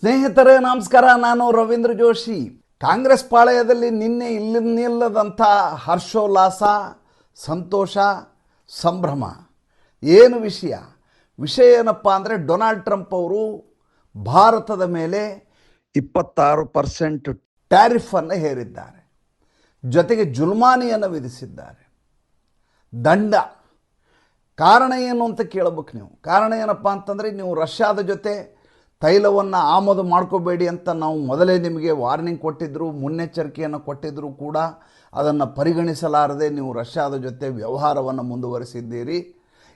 ಸ್ನೇಹಿತರೇ, ನಮಸ್ಕಾರ. ನಾನು ರವೀಂದ್ರ ಜೋಶಿ. ಕಾಂಗ್ರೆಸ್ ಪಾಳಯದಲ್ಲಿ ನಿನ್ನೆ ಇಲ್ಲಿನಿಲ್ಲದಂಥ ಹರ್ಷೋಲ್ಲಾಸ, ಸಂತೋಷ, ಸಂಭ್ರಮ. ಏನು ವಿಷಯ? ವಿಷಯ ಏನಪ್ಪ ಅಂದರೆ, ಡೊನಾಲ್ಡ್ ಟ್ರಂಪ್ ಅವರು ಭಾರತದ ಮೇಲೆ ಇಪ್ಪತ್ತಾರು ಪರ್ಸೆಂಟ್ ಟ್ಯಾರಿಫನ್ನು ಹೇರಿದ್ದಾರೆ. ಜೊತೆಗೆ ಜುಲ್ಮಾನಿಯನ್ನು ವಿಧಿಸಿದ್ದಾರೆ. ದಂಡ. ಕಾರಣ ಏನು ಅಂತ ಕೇಳಬೇಕು ನೀವು. ಕಾರಣ ಏನಪ್ಪ ಅಂತಂದರೆ, ನೀವು ರಷ್ಯಾದ ಜೊತೆ ತೈಲವನ್ನು ಆಮದು ಮಾಡ್ಕೋಬೇಡಿ ಅಂತ ನಾವು ಮೊದಲೇ ನಿಮಗೆ ವಾರ್ನಿಂಗ್ ಕೊಟ್ಟಿದ್ದರು ಮುನ್ನೆಚ್ಚರಿಕೆಯನ್ನು ಕೊಟ್ಟಿದ್ದರೂ ಕೂಡ ಅದನ್ನು ಪರಿಗಣಿಸಲಾರದೆ ನೀವು ರಷ್ಯಾದ ಜೊತೆ ವ್ಯವಹಾರವನ್ನು ಮುಂದುವರಿಸಿದ್ದೀರಿ.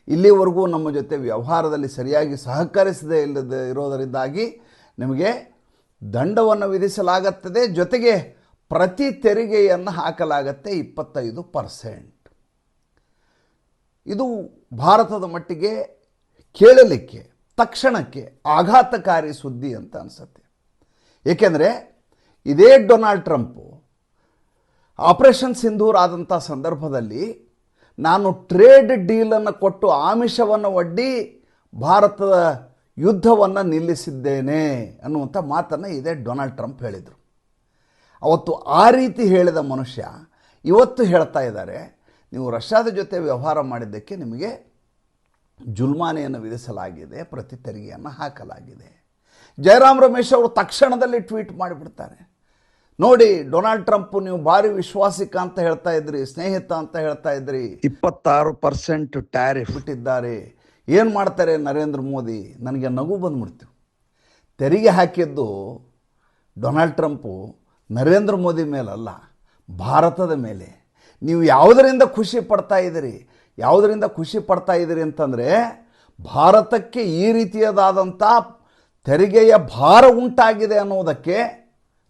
ಇಲ್ಲಿವರೆಗೂ ನಮ್ಮ ಜೊತೆ ವ್ಯವಹಾರದಲ್ಲಿ ಸರಿಯಾಗಿ ಸಹಕರಿಸದೇ ಇಲ್ಲದೆ ಇರೋದರಿಂದಾಗಿ ನಿಮಗೆ ದಂಡವನ್ನು ವಿಧಿಸಲಾಗುತ್ತದೆ, ಜೊತೆಗೆ ಪ್ರತಿ ತೆರಿಗೆಯನ್ನು ಹಾಕಲಾಗತ್ತೆ ಇಪ್ಪತ್ತೈದು ಪರ್ಸೆಂಟ್. ಇದು ಭಾರತದ ಮಟ್ಟಿಗೆ ಕೇಳಲಿಕ್ಕೆ ತಕ್ಷಣಕ್ಕೆ ಆಘಾತಕಾರಿ ಸುದ್ದಿ ಅಂತ ಅನಿಸುತ್ತೆ. ಏಕೆಂದರೆ ಇದೇ ಡೊನಾಲ್ಡ್ ಟ್ರಂಪು ಆಪರೇಷನ್ ಸಿಂಧೂರ್ ಆದಂಥ ಸಂದರ್ಭದಲ್ಲಿ ನಾನು ಟ್ರೇಡ್ ಡೀಲನ್ನು ಕೊಟ್ಟು ಆಮಿಷವನ್ನು ಒಡ್ಡಿ ಭಾರತದ ಯುದ್ಧವನ್ನು ನಿಲ್ಲಿಸಿದ್ದೇನೆ ಅನ್ನುವಂಥ ಮಾತನ್ನು ಇದೇ ಡೊನಾಲ್ಡ್ ಟ್ರಂಪ್ ಹೇಳಿದರು. ಅವತ್ತು ಆ ರೀತಿ ಹೇಳಿದ ಮನುಷ್ಯ ಇವತ್ತು ಹೇಳ್ತಾ ಇದ್ದಾರೆ, ನೀವು ರಷ್ಯಾದ ಜೊತೆ ವ್ಯವಹಾರ ಮಾಡಿದ್ದಕ್ಕೆ ನಿಮಗೆ ಜುಲ್ಮಾನೆಯನ್ನು ವಿಧಿಸಲಾಗಿದೆ ಪ್ರತಿ ತೆರಿಗೆಯನ್ನು ಹಾಕಲಾಗಿದೆ. ಜಯರಾಮ್ ರಮೇಶ್ ಅವರು ತಕ್ಷಣದಲ್ಲಿ ಟ್ವೀಟ್ ಮಾಡಿಬಿಡ್ತಾರೆ. ನೋಡಿ ಡೊನಾಲ್ಡ್ ಟ್ರಂಪ್ ನೀವು ಭಾರಿ ವಿಶ್ವಾಸಿಕ ಅಂತ ಹೇಳ್ತಾ ಇದ್ರಿ ಸ್ನೇಹಿತ ಅಂತ ಹೇಳ್ತಾ ಇದ್ರಿ. ಇಪ್ಪತ್ತಾರು ಪರ್ಸೆಂಟ್ ಟ್ಯಾರಿಫ್. ಬಿಟ್ಟಿದ್ದಾರೆ. ಏನು ಮಾಡ್ತಾರೆ ನರೇಂದ್ರ ಮೋದಿ? ನನಗೆ ನಗು ಬಂದ್ಬಿಡ್ತೀವಿ ತೆರಿಗೆ ಹಾಕಿದ್ದು ಡೊನಾಲ್ಡ್ ಟ್ರಂಪು ನರೇಂದ್ರ ಮೋದಿ ಮೇಲಲ್ಲ ಭಾರತದ ಮೇಲೆ. ನೀವು ಯಾವುದರಿಂದ ಖುಷಿ ಪಡ್ತಾ ಇದ್ದೀರಿ? ಯಾವುದರಿಂದ ಖುಷಿ ಪಡ್ತಾ ಇದ್ದೀರಿ ಅಂತಂದರೆ, ಭಾರತಕ್ಕೆ ಈ ರೀತಿಯದಾದಂಥ ತೆರಿಗೆಯ ಭಾರ ಉಂಟಾಗಿದೆ ಅನ್ನೋದಕ್ಕೆ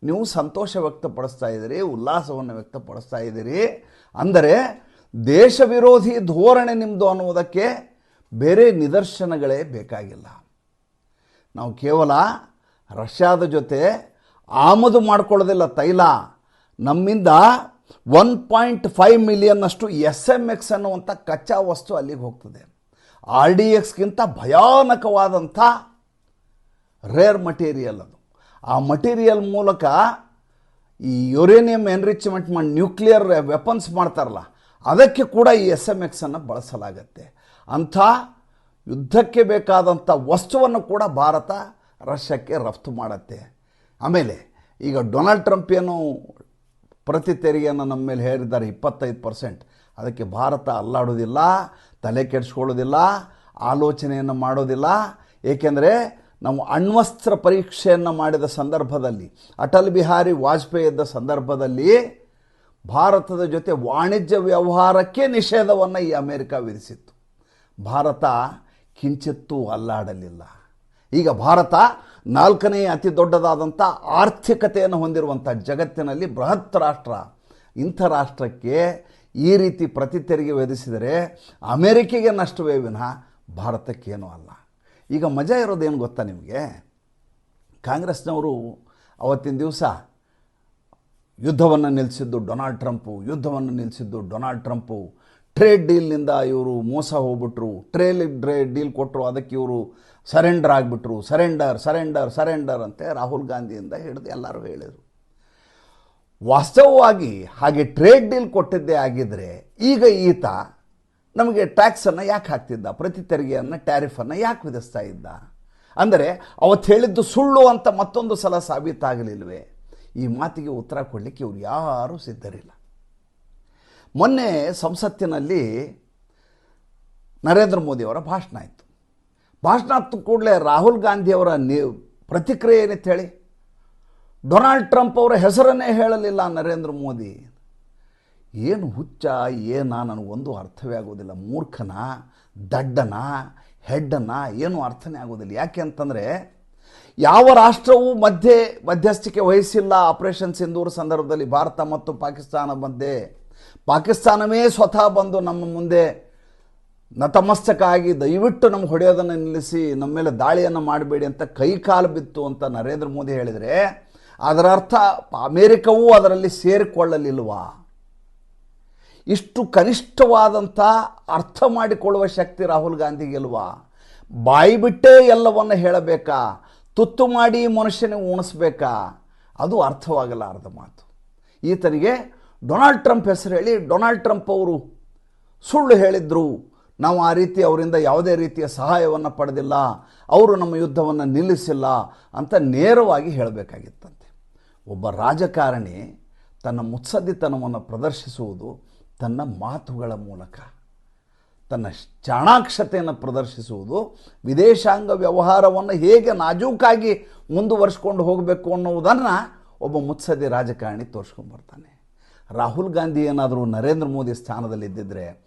ನೀವು ಸಂತೋಷ ವ್ಯಕ್ತಪಡಿಸ್ತಾ ಇದ್ದೀರಿ, ಉಲ್ಲಾಸವನ್ನು ವ್ಯಕ್ತಪಡಿಸ್ತಾ ಇದ್ದೀರಿ. ಅಂದರೆ, ದೇಶ ವಿರೋಧಿ ಧೋರಣೆ ನಿಮ್ಮದು ಅನ್ನುವುದಕ್ಕೆ ಬೇರೆ ನಿದರ್ಶನಗಳೇ ಬೇಕಾಗಿಲ್ಲ. ನಾವು ಕೇವಲ ರಷ್ಯಾದ ಜೊತೆ ಆಮದು ಮಾಡಿಕೊಳ್ಳೋದಿಲ್ಲ ತೈಲ. ನಮ್ಮಿಂದ ಒನ್ ಪಾಯಿಂಟ್ ಫೈವ್ ಮಿಲಿಯನ್ನಷ್ಟು ಎಸ್ ಎಂ ಎಕ್ಸ್ ಅನ್ನುವಂಥ ಕಚ್ಚಾ ವಸ್ತು ಅಲ್ಲಿಗೆ ಹೋಗ್ತದೆ. ಆರ್ ಡಿ ಎಕ್ಸ್ಗಿಂತ ಭಯಾನಕವಾದಂಥ ರೇರ್ ಮಟೀರಿಯಲ್ ಅದು. ಆ ಮಟೀರಿಯಲ್ ಮೂಲಕ ಈ ಯುರೇನಿಯಂ ಎನ್ರಿಚ್ಮೆಂಟ್ ಮಾಡಿ ನ್ಯೂಕ್ಲಿಯರ್ ವೆಪನ್ಸ್ ಮಾಡ್ತಾರಲ್ಲ, ಅದಕ್ಕೆ ಕೂಡ ಈ ಎಸ್ ಎಂ ಎಕ್ಸನ್ನು ಬಳಸಲಾಗತ್ತೆ. ಅಂಥ ಯುದ್ಧಕ್ಕೆ ಬೇಕಾದಂಥ ವಸ್ತುವನ್ನು ಕೂಡ ಭಾರತ ರಷ್ಯಾಕ್ಕೆ ರಫ್ತು ಮಾಡುತ್ತೆ. ಆಮೇಲೆ ಈಗ ಡೊನಾಲ್ಡ್ ಟ್ರಂಪ್ ಏನು ಪ್ರತಿ ತೆರಿಗೆಯನ್ನು ನಮ್ಮ ಮೇಲೆ ಹೇರಿದ್ದಾರೆ ಇಪ್ಪತ್ತೈದು ಪರ್ಸೆಂಟ್ ಅದಕ್ಕೆ ಭಾರತ ಅಲ್ಲಾಡೋದಿಲ್ಲ, ತಲೆ ಕೆಡಿಸ್ಕೊಳ್ಳೋದಿಲ್ಲ, ಆಲೋಚನೆಯನ್ನು ಮಾಡೋದಿಲ್ಲ. ಏಕೆಂದರೆ ನಾವು ಅಣ್ವಸ್ತ್ರ ಪರೀಕ್ಷೆಯನ್ನು ಮಾಡಿದ ಸಂದರ್ಭದಲ್ಲಿ, ಅಟಲ್ ಬಿಹಾರಿ ವಾಜಪೇಯಿ ಇದ್ದ ಸಂದರ್ಭದಲ್ಲಿ ಭಾರತದ ಜೊತೆ ವಾಣಿಜ್ಯ ವ್ಯವಹಾರಕ್ಕೆ ನಿಷೇಧವನ್ನು ಈ ಅಮೆರಿಕ ವಿಧಿಸಿತ್ತು. ಭಾರತ ಕಿಂಚಿತ್ತೂ ಅಲ್ಲಾಡಲಿಲ್ಲ. ಈಗ ಭಾರತ ನಾಲ್ಕನೇ ಅತಿ ದೊಡ್ಡದಾದಂಥ ಆರ್ಥಿಕತೆಯನ್ನು ಹೊಂದಿರುವಂಥ ಜಗತ್ತಿನಲ್ಲಿ ಬೃಹತ್ ರಾಷ್ಟ್ರ. ಇಂಥ ರಾಷ್ಟ್ರಕ್ಕೆ ಈ ರೀತಿ ಪ್ರತಿ ತೆರಿಗೆ ವಿಧಿಸಿದರೆ ಅಮೆರಿಕೆಗೆ ನಷ್ಟವೇ ವಿನಃ ಭಾರತಕ್ಕೇನೂ ಅಲ್ಲ. ಈಗ ಮಜಾ ಇರೋದೇನು ಗೊತ್ತಾ ನಿಮಗೆ? ಕಾಂಗ್ರೆಸ್ನವರು ಅವತ್ತಿನ ದಿವಸ ಯುದ್ಧವನ್ನು ನಿಲ್ಲಿಸಿದ್ದು ಡೊನಾಲ್ಡ್ ಟ್ರಂಪು, ಯುದ್ಧವನ್ನು ನಿಲ್ಲಿಸಿದ್ದು ಡೊನಾಲ್ಡ್ ಟ್ರಂಪು ಟ್ರೇಡ್ ಡೀಲ್ನಿಂದ ಇವರು ಮೋಸ ಹೋಗ್ಬಿಟ್ರು. ಟ್ರೇಲ್ ಟ್ರೇಡ್ ಡೀಲ್ ಕೊಟ್ಟರು ಅದಕ್ಕೆ ಇವರು ಸರೆಂಡರ್ ಆಗಿಬಿಟ್ರು. ಸರೆಂಡರ್ ಸರೆಂಡರ್ ಸರೆಂಡರ್ ಅಂತ ರಾಹುಲ್ ಗಾಂಧಿಯಿಂದ ಹಿಡಿದು ಎಲ್ಲರೂ ಹೇಳಿದರು. ವಾಸ್ತವವಾಗಿ ಹಾಗೆ ಟ್ರೇಡ್ ಡೀಲ್ ಕೊಟ್ಟಿದ್ದೇ ಆಗಿದ್ದರೆ ಈಗ ಈತ ನಮಗೆ ಟ್ಯಾಕ್ಸನ್ನು ಯಾಕೆ ಹಾಕ್ತಿದ್ದ? ಪ್ರತಿ ತೆರಿಗೆಯನ್ನು ಟ್ಯಾರಿಫನ್ನು ಯಾಕೆ ವಿಧಿಸ್ತಾ ಇದ್ದ? ಅಂದರೆ ಅವತ್ತು ಹೇಳಿದ್ದು ಸುಳ್ಳು ಅಂತ ಮತ್ತೊಂದು ಸಲ ಸಾಬೀತಾಗಲಿಲ್ವೇ? ಈ ಮಾತಿಗೆ ಉತ್ತರ ಕೊಡಲಿಕ್ಕೆ ಇವರು ಯಾರೂ ಸಿದ್ಧರಿಲ್ಲ. ಮೊನ್ನೆ ಸಂಸತ್ತಿನಲ್ಲಿ ನರೇಂದ್ರ ಮೋದಿಯವರ ಭಾಷಣ ಆಯಿತು. ಭಾಷಣ ಕೂಡಲೇ ರಾಹುಲ್ ಗಾಂಧಿಯವರ ನಿ, ಪ್ರತಿಕ್ರಿಯೆ ಏನಿತ್ತು ಹೇಳಿ? ಡೊನಾಲ್ಡ್ ಟ್ರಂಪ್ ಅವರ ಹೆಸರನ್ನೇ ಹೇಳಲಿಲ್ಲ ನರೇಂದ್ರ ಮೋದಿ. ಏನು ಹುಚ್ಚ, ಏನ ನನಗೊಂದು ಅರ್ಥವೇ ಆಗೋದಿಲ್ಲ. ಮೂರ್ಖನ, ದಡ್ಡನ, ಹೆಡ್ಡನ ಏನು ಅರ್ಥನೇ ಆಗೋದಿಲ್ಲ. ಯಾಕೆ ಅಂತಂದರೆ ಯಾವ ರಾಷ್ಟ್ರವೂ ಮಧ್ಯೆ, ಮಧ್ಯಸ್ಥಿಕೆ ವಹಿಸಿಲ್ಲ. ಆಪರೇಷನ್ ಸಿಂಧೂರ್ ಸಂದರ್ಭದಲ್ಲಿ ಭಾರತ ಮತ್ತು ಪಾಕಿಸ್ತಾನ ಮಧ್ಯೆ ಪಾಕಿಸ್ತಾನವೇ ಸ್ವತಃ ಬಂದು ನಮ್ಮ ಮುಂದೆ ನತಮಸ್ತಕ ಆಗಿ ದಯವಿಟ್ಟು ನಮ್ಗೆ ಹೊಡೆಯೋದನ್ನು ನಿಲ್ಲಿಸಿ, ನಮ್ಮ ಮೇಲೆ ದಾಳಿಯನ್ನು ಮಾಡಬೇಡಿ ಅಂತ ಕೈ ಕಾಲು ಬಿತ್ತು ಅಂತ ನರೇಂದ್ರ ಮೋದಿ ಹೇಳಿದರೆ, ಅದರ ಅರ್ಥ ಅಮೇರಿಕವೂ ಅದರಲ್ಲಿ ಸೇರಿಕೊಳ್ಳಲಿಲ್ವಾ? ಇಷ್ಟು ಕನಿಷ್ಠವಾದಂಥ ಅರ್ಥ ಮಾಡಿಕೊಳ್ಳುವ ಶಕ್ತಿ ರಾಹುಲ್ ಗಾಂಧಿಗಿಲ್ವಾ ಬಾಯಿ ಬಿಟ್ಟೇ ಎಲ್ಲವನ್ನು ಹೇಳಬೇಕಾ? ತುತ್ತು ಮಾಡಿ ಮನುಷ್ಯನಿಗೆ ಉಣಿಸ್ಬೇಕಾ? ಅದು ಅರ್ಥವಾಗಲಾರದ ಮಾತು. ಈತನಿಗೆ ಡೊನಾಲ್ಡ್ ಟ್ರಂಪ್ ಹೆಸರು ಹೇಳಿ ಡೊನಾಲ್ಡ್ ಟ್ರಂಪ್ ಅವರು ಸುಳ್ಳು ಹೇಳಿದ್ರು. ನಾವು ಆ ರೀತಿ ಅವರಿಂದ ಯಾವುದೇ ರೀತಿಯ ಸಹಾಯವನ್ನು ಪಡೆದಿಲ್ಲ. ಅವರು ನಮ್ಮ ಯುದ್ಧವನ್ನು ನಿಲ್ಲಿಸಿಲ್ಲ ಅಂತ ನೇರವಾಗಿ ಹೇಳಬೇಕಾಗಿತ್ತಂತೆ. ಒಬ್ಬ ರಾಜಕಾರಣಿ ತನ್ನ ಮುತ್ಸದ್ದಿತನವನ್ನು ಪ್ರದರ್ಶಿಸುವುದು ತನ್ನ ಮಾತುಗಳ ಮೂಲಕ. ತನ್ನ ಚಾಣಾಕ್ಷತೆಯನ್ನು ಪ್ರದರ್ಶಿಸುವುದು ವಿದೇಶಾಂಗ ವ್ಯವಹಾರವನ್ನು ಹೇಗೆ ನಾಜೂಕಾಗಿ ಮುಂದುವರಿಸ್ಕೊಂಡು ಹೋಗಬೇಕು ಅನ್ನುವುದನ್ನು ಒಬ್ಬ ಮುತ್ಸದಿ ರಾಜಕಾರಣಿ ತೋರಿಸ್ಕೊಂಡ್ಬರ್ತಾನೆ ರಾಹುಲ್ ಗಾಂಧಿ ಏನಾದರೂ ನರೇಂದ್ರ ಮೋದಿ ಸ್ಥಾನದಲ್ಲಿ ಇದ್ದಿದ್ದರೆ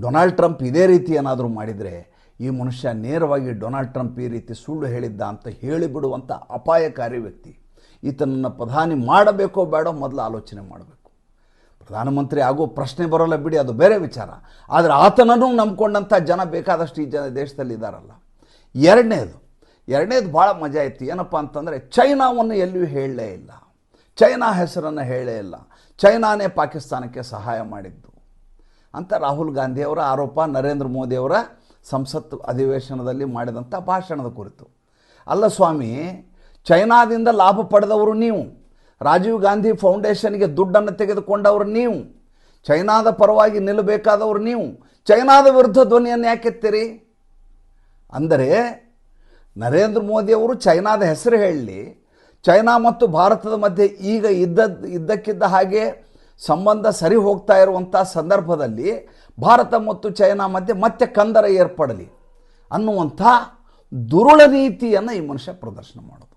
ಡೊನಾಲ್ಡ್ ಟ್ರಂಪ್ ಇದೇ ರೀತಿ ಏನಾದರೂ ಮಾಡಿದರೆ, ಈ ಮನುಷ್ಯ ನೇರವಾಗಿ ಡೊನಾಲ್ಡ್ ಟ್ರಂಪ್ ಈ ರೀತಿ ಸುಳ್ಳು ಹೇಳಿದ್ದ ಅಂತ ಹೇಳಿಬಿಡುವಂಥ ಅಪಾಯಕಾರಿ ವ್ಯಕ್ತಿ. ಈತನನ್ನು ಪ್ರಧಾನಿ ಮಾಡಬೇಕೋ ಬೇಡೋ ಮೊದಲು ಆಲೋಚನೆ ಮಾಡಬೇಕು. ಪ್ರಧಾನಮಂತ್ರಿ ಆಗೋ ಪ್ರಶ್ನೆ ಬರೋಲ್ಲ ಬಿಡಿ, ಅದು ಬೇರೆ ವಿಚಾರ. ಆದರೆ ಆತನನ್ನು ನಂಬ್ಕೊಂಡಂಥ ಜನ ಬೇಕಾದಷ್ಟು ಈ ಜನ ದೇಶದಲ್ಲಿ ಇದ್ದಾರಲ್ಲ ಎರಡನೇದು ಎರಡನೇದು ಭಾಳ ಮಜಾ ಇತ್ತು. ಏನಪ್ಪ ಅಂತಂದರೆ, ಚೈನಾವನ್ನು ಎಲ್ಲಿಯೂ ಹೇಳಲೇ ಇಲ್ಲ. ಚೈನಾ ಹೆಸರನ್ನು ಹೇಳೇ ಇಲ್ಲ. ಚೈನಾನೇ ಪಾಕಿಸ್ತಾನಕ್ಕೆ ಸಹಾಯ ಮಾಡಿದ್ದು. ಅಂತ ರಾಹುಲ್ ಗಾಂಧಿಯವರ ಆರೋಪ, ನರೇಂದ್ರ ಮೋದಿಯವರ ಸಂಸತ್ ಅಧಿವೇಶನದಲ್ಲಿ ಮಾಡಿದಂಥ ಭಾಷಣದ ಕುರಿತು. ಅಲ್ಲ ಸ್ವಾಮಿ, ಚೈನಾದಿಂದ ಲಾಭ ಪಡೆದವರು ನೀವು. ರಾಜೀವ್ ಗಾಂಧಿ ಫೌಂಡೇಶನ್ಗೆ ದುಡ್ಡನ್ನು ತೆಗೆದುಕೊಂಡವರು ನೀವು. ಚೈನಾದ ಪರವಾಗಿ ನಿಲ್ಲಬೇಕಾದವರು ನೀವು. ಚೈನಾದ ವಿರುದ್ಧ ಧ್ವನಿಯನ್ನು ಯಾಕೆತ್ತೀರಿ ಅಂದರೆ ನರೇಂದ್ರ ಮೋದಿಯವರು ಚೈನಾದ ಹೆಸರು ಹೇಳಲಿ ಚೈನಾ ಮತ್ತು ಭಾರತದ ಮಧ್ಯೆ ಈಗ ಇದ್ದದ್ದು ಇದ್ದಕ್ಕಿದ್ದ ಹಾಗೆ ಸಂಬಂಧ ಸರಿ ಹೋಗ್ತಾ ಇರುವಂಥ ಸಂದರ್ಭದಲ್ಲಿ ಭಾರತ ಮತ್ತು ಚೈನಾ ಮಧ್ಯೆ ಮತ್ತೆ ಕಂದರ ಏರ್ಪಡಲಿ ಅನ್ನುವಂಥ ದುರುಳ ನೀತಿಯನ್ನು ಈ ಮನುಷ್ಯ ಪ್ರದರ್ಶನ ಮಾಡೋದು.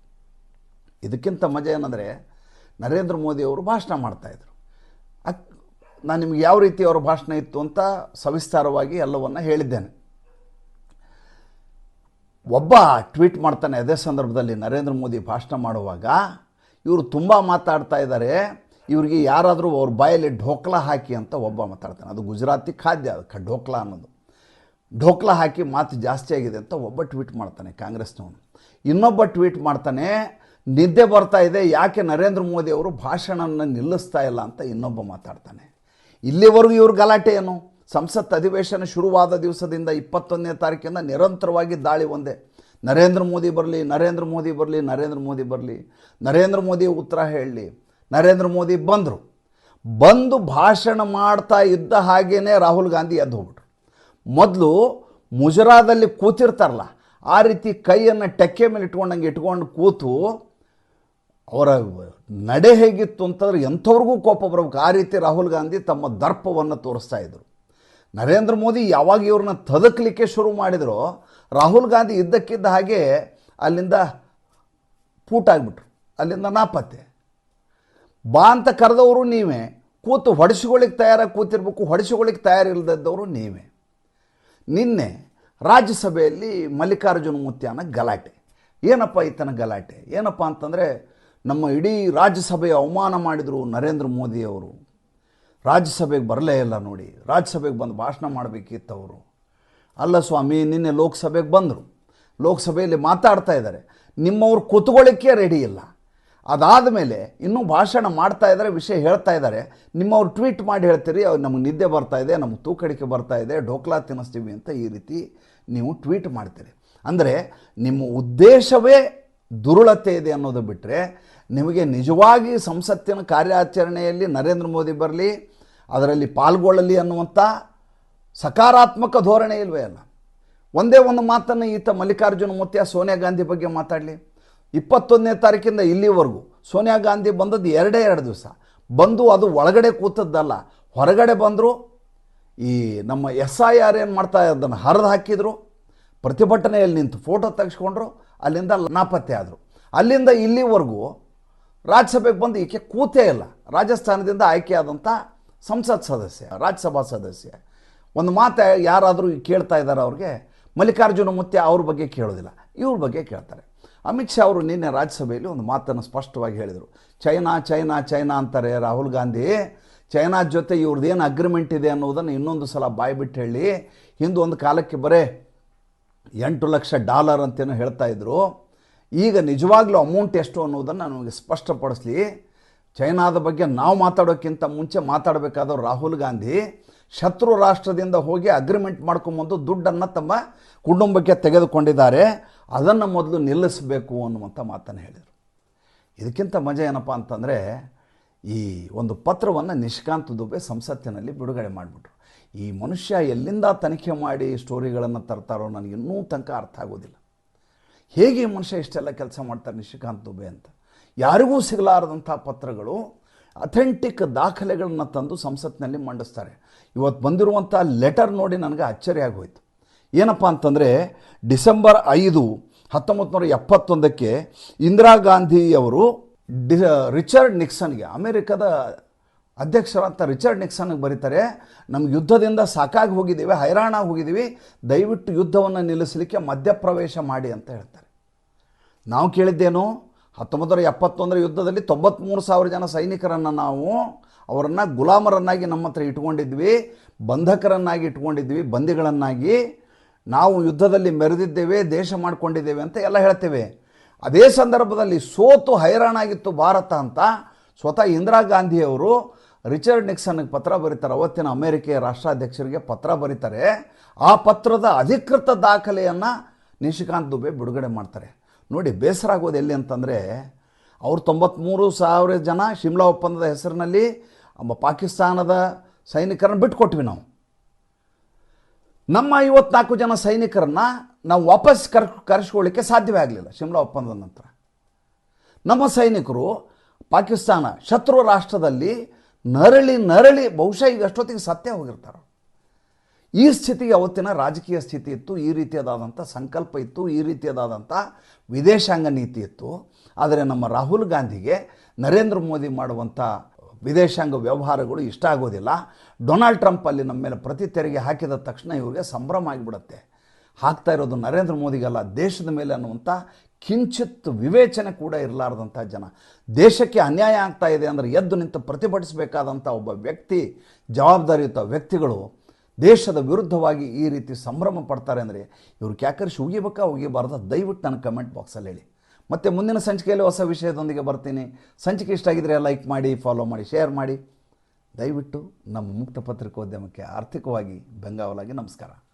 ಇದಕ್ಕಿಂತ ಮಜಾ ಏನಂದರೆ ನರೇಂದ್ರ ಮೋದಿಯವರು ಭಾಷಣ ಮಾಡ್ತಾಯಿದ್ರು ಅಕ್ ನಾನು ನಿಮ್ಗೆ ಯಾವ ರೀತಿ ಅವರ ಭಾಷಣ ಇತ್ತು ಅಂತ ಸವಿಸ್ತಾರವಾಗಿ ಎಲ್ಲವನ್ನು ಹೇಳಿದ್ದೇನೆ. ಒಬ್ಬ ಟ್ವೀಟ್ ಮಾಡ್ತಾನೆ ಅದೇ ಸಂದರ್ಭದಲ್ಲಿ ನರೇಂದ್ರ ಮೋದಿ ಭಾಷಣ ಮಾಡುವಾಗ, ಇವರು ತುಂಬ ಮಾತಾಡ್ತಾ ಇದ್ದಾರೆ ಇವರಿಗೆ ಯಾರಾದರೂ ಅವ್ರ ಬಾಯಲ್ಲಿ ಢೋಕ್ಲಾ ಹಾಕಿ ಅಂತ ಒಬ್ಬ ಮಾತಾಡ್ತಾನೆ. ಅದು ಗುಜರಾತಿ ಖಾದ್ಯ, ಅದು ಕ- ಢೋಕ್ಲಾ ಅನ್ನೋದು. ಢೋಕ್ಲಾ ಹಾಕಿ ಮಾತು ಜಾಸ್ತಿ ಆಗಿದೆ ಅಂತ ಒಬ್ಬ ಟ್ವೀಟ್ ಮಾಡ್ತಾನೆ ಕಾಂಗ್ರೆಸ್ನವನು. ಇನ್ನೊಬ್ಬ ಟ್ವೀಟ್ ಮಾಡ್ತಾನೆ, ನಿದ್ದೆ ಬರ್ತಾ ಇದೆ, ಯಾಕೆ ನರೇಂದ್ರ ಮೋದಿ ಅವರು ಭಾಷಣವನ್ನು ನಿಲ್ಲಿಸ್ತಾ ಇಲ್ಲ ಅಂತ ಇನ್ನೊಬ್ಬ ಮಾತಾಡ್ತಾನೆ. ಇಲ್ಲಿವರೆಗೂ ಇವ್ರ ಗಲಾಟೆ ಏನು? ಸಂಸತ್ ಅಧಿವೇಶನ ಶುರುವಾದ ದಿವಸದಿಂದ ಇಪ್ಪತ್ತೊಂದನೇ ತಾರೀಕಿಂದ ನಿರಂತರವಾಗಿ ದಾಳಿ ಒಂದೇ. ನರೇಂದ್ರ ಮೋದಿ ಬರಲಿ, ನರೇಂದ್ರ ಮೋದಿ ಬರಲಿ, ನರೇಂದ್ರ ಮೋದಿ ಬರಲಿ. ನರೇಂದ್ರ ಮೋದಿ ಉತ್ತರ ಹೇಳಲಿ, ನರೇಂದ್ರ ಮೋದಿ ಬಂದರು. ಬಂದು ಭಾಷಣ ಮಾಡ್ತಾ ಇದ್ದ ಹಾಗೇನೆ ರಾಹುಲ್ ಗಾಂಧಿ ಎದ್ದು ಹೋಗ್ಬಿಟ್ರು. ಮೊದಲು ಮುಜರಾದಲ್ಲಿ ಕೂತಿರ್ತಾರಲ್ಲ, ಆ ರೀತಿ ಕೈಯನ್ನು ಟೆಕ್ಕೆ ಮೇಲೆ ಇಟ್ಕೊಂಡಂಗೆ ಇಟ್ಕೊಂಡು ಕೂತು ಅವರ ನಡೆ ಹೇಗಿತ್ತು ಅಂತಂದ್ರೆ ಎಂಥವ್ರಿಗೂ ಕೋಪ ಬರಬೇಕು. ಆ ರೀತಿ ರಾಹುಲ್ ಗಾಂಧಿ ತಮ್ಮ ದರ್ಪವನ್ನು ತೋರಿಸ್ತಾ ಇದ್ರು. ನರೇಂದ್ರ ಮೋದಿ ಯಾವಾಗ ಇವ್ರನ್ನ ತದಕಲಿಕ್ಕೆ ಶುರು ಮಾಡಿದ್ರು, ರಾಹುಲ್ ಗಾಂಧಿ ಇದ್ದಕ್ಕಿದ್ದ ಹಾಗೆ ಅಲ್ಲಿಂದ ಪೂಟಾಗ್ಬಿಟ್ರು ಅಲ್ಲಿಂದ ನಾಪತ್ತೆ. ಬಾ ಅಂತ ಕರೆದವರು ನೀವೇ. ಕೂತು ಹೊಡೆಸಿಕೊಳ್ಳಿಕ್ಕೆ ತಯಾರಾಗಿ ಕೂತಿರ್ಬೇಕು ಹೊಡೆಸಿಕೊಳ್ಳಿಕ್ಕೆ ತಯಾರಿಲ್ಲದವರು ನೀವೇ. ನಿನ್ನೆ ರಾಜ್ಯಸಭೆಯಲ್ಲಿ ಮಲ್ಲಿಕಾರ್ಜುನ ಮುತ್ಯಾನ ಗಲಾಟೆ. ಏನಪ್ಪ ಈತನ ಗಲಾಟೆ? ಏನಪ್ಪ ಅಂತಂದರೆ, ನಮ್ಮ ಇಡೀ ರಾಜ್ಯಸಭೆಯ ಅವಮಾನ ಮಾಡಿದರು ನರೇಂದ್ರ ಮೋದಿಯವರು. ರಾಜ್ಯಸಭೆಗೆ ಬರಲೇ ಇಲ್ಲ ನೋಡಿ. ರಾಜ್ಯಸಭೆಗೆ ಬಂದು ಭಾಷಣ ಮಾಡಬೇಕಿತ್ತು ಅವರು. ಅಲ್ಲ ಸ್ವಾಮಿ, ನಿನ್ನೆ ಲೋಕಸಭೆಗೆ ಬಂದರು. ಲೋಕಸಭೆಯಲ್ಲಿ ಮಾತಾಡ್ತಾ ಇದ್ದಾರೆ. ನಿಮ್ಮವ್ರು ಕೂತ್ಕೊಳ್ಳಿಕ್ಕೆ ರೆಡಿ ಇಲ್ಲ. ಅದಾದ ಮೇಲೆ ಇನ್ನೂ ಭಾಷಣ ಮಾಡ್ತಾ ಇದ್ದಾರೆ, ವಿಷಯ ಹೇಳ್ತಾ ಇದ್ದಾರೆ. ನಿಮ್ಮವ್ರು ಟ್ವೀಟ್ ಮಾಡಿ ಹೇಳ್ತೀರಿ, ಅವ್ರು ನಮಗೆ ನಿದ್ದೆ ಬರ್ತಾ ಇದೆ, ನಮಗೆ ತೂಕಡಿಕೆ ಬರ್ತಾ ಇದೆ ಢೋಕ್ಲಾ ತಿನ್ನಿಸ್ತೀವಿ ಅಂತ ಈ ರೀತಿ ನೀವು ಟ್ವೀಟ್ ಮಾಡ್ತೀರಿ. ಅಂದರೆ ನಿಮ್ಮ ಉದ್ದೇಶವೇ ದುರುಳತೆ ಇದೆ ಅನ್ನೋದು ಬಿಟ್ಟರೆ ನಿಮಗೆ ನಿಜವಾಗಿ ಸಂಸತ್ತಿನ ಕಾರ್ಯಾಚರಣೆಯಲ್ಲಿ ನರೇಂದ್ರ ಮೋದಿ ಬರಲಿ ಅದರಲ್ಲಿ ಪಾಲ್ಗೊಳ್ಳಲಿ ಅನ್ನುವಂಥ ಸಕಾರಾತ್ಮಕ ಧೋರಣೆ ಇಲ್ವೇ ಅಲ್ಲ. ಒಂದೇ ಒಂದು ಮಾತನ್ನು ಈತ ಮಲ್ಲಿಕಾರ್ಜುನ ಮುತ್ಯ ಸೋನಿಯಾ ಗಾಂಧಿ ಬಗ್ಗೆ ಮಾತಾಡಲಿ. ಇಪ್ಪತ್ತೊಂದನೇ ತಾರೀಕಿಂದ ಇಲ್ಲಿವರೆಗೂ ಸೋನಿಯಾ ಗಾಂಧಿ ಬಂದದ್ದು ಎರಡೇ ಎರಡು ದಿವಸ. ಬಂದು ಅದು ಒಳಗಡೆ ಕೂತದ್ದಲ್ಲ. ಹೊರಗಡೆ ಬಂದರು ಈ ನಮ್ಮ ಎಸ್ ಐ ಆರ್ ಏನು ಮಾಡ್ತಾ ಅದನ್ನು ಹರಿದು ಹಾಕಿದರು. ಪ್ರತಿಭಟನೆಯಲ್ಲಿ ನಿಂತು ಫೋಟೋ ತೆಗೆಸ್ಕೊಂಡ್ರು. ಅಲ್ಲಿಂದ ನಾಪತ್ತೆ ಆದರು. ಅಲ್ಲಿಂದ ಇಲ್ಲಿವರೆಗೂ ರಾಜ್ಯಸಭೆಗೆ ಬಂದು ಈಕೆ ಕೂತೇ ಇಲ್ಲ. ರಾಜಸ್ಥಾನದಿಂದ ಆಯ್ಕೆಯಾದಂಥ ಸಂಸತ್ ಸದಸ್ಯ, ರಾಜ್ಯಸಭಾ ಸದಸ್ಯ. ಒಂದು ಮಾತು ಯಾರಾದರೂ ಕೇಳ್ತಾ ಇದ್ದಾರೆ ಅವ್ರಿಗೆ, ಮಲ್ಲಿಕಾರ್ಜುನ ಮುತ್ಯ ಅವ್ರ ಬಗ್ಗೆ ಕೇಳೋದಿಲ್ಲ, ಇವ್ರ ಬಗ್ಗೆ ಕೇಳ್ತಾರೆ. ಅಮಿತ್ ಶಾ ಅವರು ನಿನ್ನೆ ರಾಜ್ಯಸಭೆಯಲ್ಲಿ ಒಂದು ಮಾತನ್ನು ಸ್ಪಷ್ಟವಾಗಿ ಹೇಳಿದರು. ಚೈನಾ ಚೈನಾ ಚೈನಾ ಅಂತಾರೆ ರಾಹುಲ್ ಗಾಂಧಿ. ಚೈನಾ ಜೊತೆ ಇವ್ರದ್ದೇನು ಅಗ್ರಿಮೆಂಟ್ ಇದೆ ಅನ್ನೋದನ್ನು ಇನ್ನೊಂದು ಸಲ ಬಾಯ್ಬಿಟ್ಟು ಹೇಳಿ, ಹಿಂದೆ ಒಂದು ಕಾಲಕ್ಕೆ ಬರೇ ಎಂಟು ಲಕ್ಷ ಡಾಲರ್ ಅಂತೇನೋ ಹೇಳ್ತಾ ಇದ್ರು. ಈಗ ನಿಜವಾಗ್ಲೂ ಅಮೌಂಟ್ ಎಷ್ಟು ಅನ್ನೋದನ್ನು ನಮಗೆ ಸ್ಪಷ್ಟಪಡಿಸ್ಲಿ. ಚೈನಾದ ಬಗ್ಗೆ ನಾವು ಮಾತಾಡೋಕ್ಕಿಂತ ಮುಂಚೆ ಮಾತಾಡಬೇಕಾದವ್ರು ರಾಹುಲ್ ಗಾಂಧಿ, ಶತ್ರು ರಾಷ್ಟ್ರದಿಂದ ಹೋಗಿ ಅಗ್ರಿಮೆಂಟ್ ಮಾಡ್ಕೊಂಬಂದು ದುಡ್ಡನ್ನು ತಮ್ಮ ಕುಟುಂಬಕ್ಕೆ ತೆಗೆದುಕೊಂಡಿದ್ದಾರೆ. ಅದನ್ನು ಮೊದಲು ನಿಲ್ಲಿಸಬೇಕು ಅನ್ನುವಂಥ ಮಾತನ್ನು ಹೇಳಿದರು. ಇದಕ್ಕಿಂತ ಮಜಾ ಏನಪ್ಪ ಅಂತಂದರೆ, ಈ ಒಂದು ಪತ್ರವನ್ನು ನಿಷ್ಕಾಂತ ದುಬೆ ಸಂಸತ್ತಿನಲ್ಲಿ ಬಿಡುಗಡೆ ಮಾಡಿಬಿಟ್ರು. ಈ ಮನುಷ್ಯ ಎಲ್ಲಿಂದ ತನಿಖೆ ಮಾಡಿ ಸ್ಟೋರಿಗಳನ್ನು ತರ್ತಾರೋ ನನಗೆ ಇನ್ನೂ ತನಕ ಅರ್ಥ ಆಗೋದಿಲ್ಲ. ಹೇಗೆ ಈ ಮನುಷ್ಯ ಇಷ್ಟೆಲ್ಲ ಕೆಲಸ ಮಾಡ್ತಾರೆ ನಿಶಿಕಾಂತ್ ದುಬೆ ಅಂತ? ಯಾರಿಗೂ ಸಿಗಲಾರದಂಥ ಪತ್ರಗಳು ಅಥೆಂಟಿಕ್ ದಾಖಲೆಗಳನ್ನು ತಂದು ಸಂಸತ್ತಿನಲ್ಲಿ ಮಂಡಿಸ್ತಾರೆ. ಇವತ್ತು ಬಂದಿರುವಂಥ ಲೆಟರ್ ನೋಡಿ ನನಗೆ ಅಚ್ಚರಿ ಆಗೋಯ್ತು. ಏನಪ್ಪ ಅಂತಂದರೆ, ಡಿಸೆಂಬರ್ ಐದು ಹತ್ತೊಂಬತ್ತು ನೂರ ಎಪ್ಪತ್ತೊಂದಕ್ಕೆ ಇಂದಿರಾ ಗಾಂಧಿಯವರು ಡಿ, ರಿಚರ್ಡ್ ನಿಕ್ಸನ್ಗೆ, ಅಮೆರಿಕದ ಅಧ್ಯಕ್ಷರಂತ ರಿಚರ್ಡ್ ನಿಕ್ಸನ್ಗೆ ಬರೀತಾರೆ, ನಮ್ಗೆ ಯುದ್ಧದಿಂದ ಸಾಕಾಗಿ ಹೋಗಿದ್ದೀವಿ, ಹೈರಾಣ ಹೋಗಿದ್ದೀವಿ, ದಯವಿಟ್ಟು ಯುದ್ಧವನ್ನು ನಿಲ್ಲಿಸಲಿಕ್ಕೆ ಮಧ್ಯಪ್ರವೇಶ ಮಾಡಿ ಅಂತ ಹೇಳ್ತಾರೆ. ನಾವು ಕೇಳಿದ್ದೇನು? ಹತ್ತೊಂಬತ್ತು ನೂರ ಎಪ್ಪತ್ತೊಂದರ ಯುದ್ಧದಲ್ಲಿ ತೊಂಬತ್ತ್ಮೂರು ಸಾವಿರ ಜನ ಸೈನಿಕರನ್ನು ನಾವು ಅವರನ್ನು ಗುಲಾಮರನ್ನಾಗಿ ನಮ್ಮ ಹತ್ರ ಇಟ್ಕೊಂಡಿದ್ವಿ, ಬಂಧಕರನ್ನಾಗಿ ಇಟ್ಕೊಂಡಿದ್ವಿ, ಬಂದಿಗಳನ್ನಾಗಿ. ನಾವು ಯುದ್ಧದಲ್ಲಿ ಮೆರೆದಿದ್ದೇವೆ, ದೇಶ ಮಾಡಿಕೊಂಡಿದ್ದೇವೆ ಅಂತ ಎಲ್ಲ ಹೇಳ್ತೇವೆ. ಅದೇ ಸಂದರ್ಭದಲ್ಲಿ ಸೋತು ಹೈರಾಣಾಗಿತ್ತು ಭಾರತ ಅಂತ ಸ್ವತಃ ಇಂದಿರಾ ಗಾಂಧಿಯವರು ರಿಚರ್ಡ್ ನಿಕ್ಸನ್ಗೆ ಪತ್ರ ಬರೀತಾರೆ. ಅವತ್ತಿನ ಅಮೆರಿಕೆಯ ರಾಷ್ಟ್ರಾಧ್ಯಕ್ಷರಿಗೆ ಪತ್ರ ಬರೀತಾರೆ. ಆ ಪತ್ರದ ಅಧಿಕೃತ ದಾಖಲೆಯನ್ನು ನಿಶಿಕಾಂತ್ ದುಬೆ ಬಿಡುಗಡೆ ಮಾಡ್ತಾರೆ. ನೋಡಿ ಬೇಸರ ಆಗೋದು ಎಲ್ಲಿ ಅಂತಂದರೆ, ಅವರು ತೊಂಬತ್ತ್ಮೂರು ಸಾವಿರ ಜನ ಶಿಮ್ಲಾ ಒಪ್ಪಂದದ ಹೆಸರಿನಲ್ಲಿ ನಮ್ಮ ಪಾಕಿಸ್ತಾನದ ಸೈನಿಕರನ್ನು ಬಿಟ್ಕೊಟ್ವಿ ನಾವು. ನಮ್ಮ ಐವತ್ನಾಲ್ಕು ಜನ ಸೈನಿಕರನ್ನು ನಾವು ವಾಪಸ್ ಕರ್, ಕರೆಸ್ಕೊಳ್ಳಿಕ್ಕೆ ಸಾಧ್ಯವೇ ಆಗಲಿಲ್ಲ ಶಿಮ್ಲಾ ಒಪ್ಪಂದದ ನಂತರ. ನಮ್ಮ ಸೈನಿಕರು ಪಾಕಿಸ್ತಾನ ಶತ್ರು ರಾಷ್ಟ್ರದಲ್ಲಿ ನರಳಿ ನರಳಿ ಬಹುಶಃ ಈಗ ಅಷ್ಟೊತ್ತಿಗೆ ಸತ್ಯ ಹೋಗಿರ್ತಾರೆ. ಈ ಸ್ಥಿತಿಗೆ ಅವತ್ತಿನ ರಾಜಕೀಯ ಸ್ಥಿತಿ ಇತ್ತು, ಈ ರೀತಿಯಾದಂಥ ಸಂಕಲ್ಪ ಇತ್ತು, ಈ ರೀತಿಯಾದಂಥ ವಿದೇಶಾಂಗ ನೀತಿ ಇತ್ತು. ಆದರೆ ನಮ್ಮ ರಾಹುಲ್ ಗಾಂಧಿಗೆ ನರೇಂದ್ರ ಮೋದಿ ಮಾಡುವಂಥ ವಿದೇಶಾಂಗ ವ್ಯವಹಾರಗಳು ಇಷ್ಟ ಆಗೋದಿಲ್ಲ. ಡೊನಾಲ್ಡ್ ಟ್ರಂಪ್ ಅಲ್ಲಿ ನಮ್ಮ ಮೇಲೆ ಪ್ರತಿ ತೆರಿಗೆ ಹಾಕಿದ ತಕ್ಷಣ ಇವರಿಗೆ ಸಂಭ್ರಮ ಆಗಿಬಿಡುತ್ತೆ. ಹಾಕ್ತಾ ಇರೋದು ನರೇಂದ್ರ ಮೋದಿಗಲ್ಲ, ದೇಶದ ಮೇಲೆ ಅನ್ನುವಂಥ ಕಿಂಚಿತ್ ವಿವೇಚನೆ ಕೂಡ ಇರಲಾರ್ದಂಥ ಜನ. ದೇಶಕ್ಕೆ ಅನ್ಯಾಯ ಆಗ್ತಾ ಇದೆ ಅಂದರೆ ಎದ್ದು ನಿಂತು ಪ್ರತಿಭಟಿಸಬೇಕಾದಂಥ ಒಬ್ಬ ವ್ಯಕ್ತಿ, ಜವಾಬ್ದಾರಿಯುತ ವ್ಯಕ್ತಿಗಳು ದೇಶದ ವಿರುದ್ಧವಾಗಿ ಈ ರೀತಿ ಸಂಭ್ರಮ ಪಡ್ತಾರೆ ಅಂದರೆ ಇವರು ಕ್ಯಾಕರ್ಷಿ ಉಗಿಬೇಕಾ ಉಗಿಬಾರ್ದು ದಯವಿಟ್ಟು ನನ್ನ ಕಮೆಂಟ್ ಬಾಕ್ಸಲ್ಲಿ ಹೇಳಿ. ಮತ್ತು ಮುಂದಿನ ಸಂಚಿಕೆಯಲ್ಲಿ ಹೊಸ ವಿಷಯದೊಂದಿಗೆ ಬರ್ತೀನಿ. ಸಂಚಿಕೆ ಇಷ್ಟ ಆಗಿದ್ರೆ ಲೈಕ್ ಮಾಡಿ ಫಾಲೋ ಮಾಡಿ ಶೇರ್ ಮಾಡಿ. ದಯವಿಟ್ಟು ನಮ್ಮ ಮುಕ್ತ ಪತ್ರಿಕೋದ್ಯಮಕ್ಕೆ ಆರ್ಥಿಕವಾಗಿ ಬೆಂಗಾವಲಾಗಿ ನಮಸ್ಕಾರ.